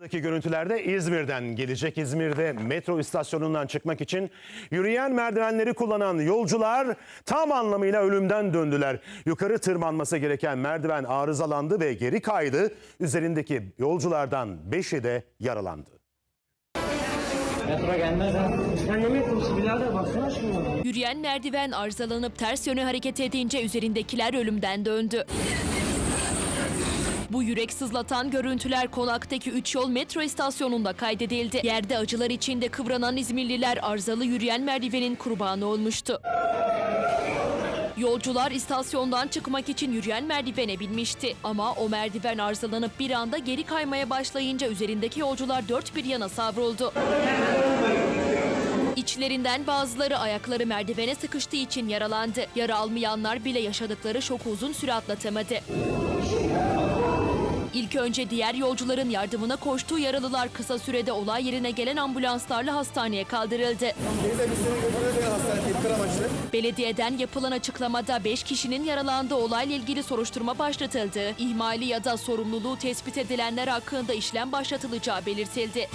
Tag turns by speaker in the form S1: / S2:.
S1: Buradaki görüntülerde İzmir'den gelecek. İzmir'de metro istasyonundan çıkmak için yürüyen merdivenleri kullanan yolcular tam anlamıyla ölümden döndüler. Yukarı tırmanması gereken merdiven arızalandı ve geri kaydı. Üzerindeki yolculardan 5'i de yaralandı.
S2: Metro gelmez ha.
S3: Sen ne metrosu birader baksana şuna.
S4: Yürüyen merdiven arızalanıp ters yöne hareket edince üzerindekiler ölümden döndü. Bu yürek sızlatan görüntüler konaktaki 3 yol metro istasyonunda kaydedildi. Yerde acılar içinde kıvranan İzmirliler arızalı yürüyen merdivenin kurbanı olmuştu. Yolcular istasyondan çıkmak için yürüyen merdivene binmişti. Ama o merdiven arızalanıp bir anda geri kaymaya başlayınca üzerindeki yolcular dört bir yana savruldu. İçlerinden bazıları ayakları merdivene sıkıştığı için yaralandı. Yara almayanlar bile yaşadıkları şoku uzun süre atlatamadı. İlk önce diğer yolcuların yardımına koştuğu yaralılar kısa sürede olay yerine gelen ambulanslarla hastaneye kaldırıldı. Belediyeden yapılan açıklamada 5 kişinin yaralandığı olayla ilgili soruşturma başlatıldı. İhmali ya da sorumluluğu tespit edilenler hakkında işlem başlatılacağı belirtildi.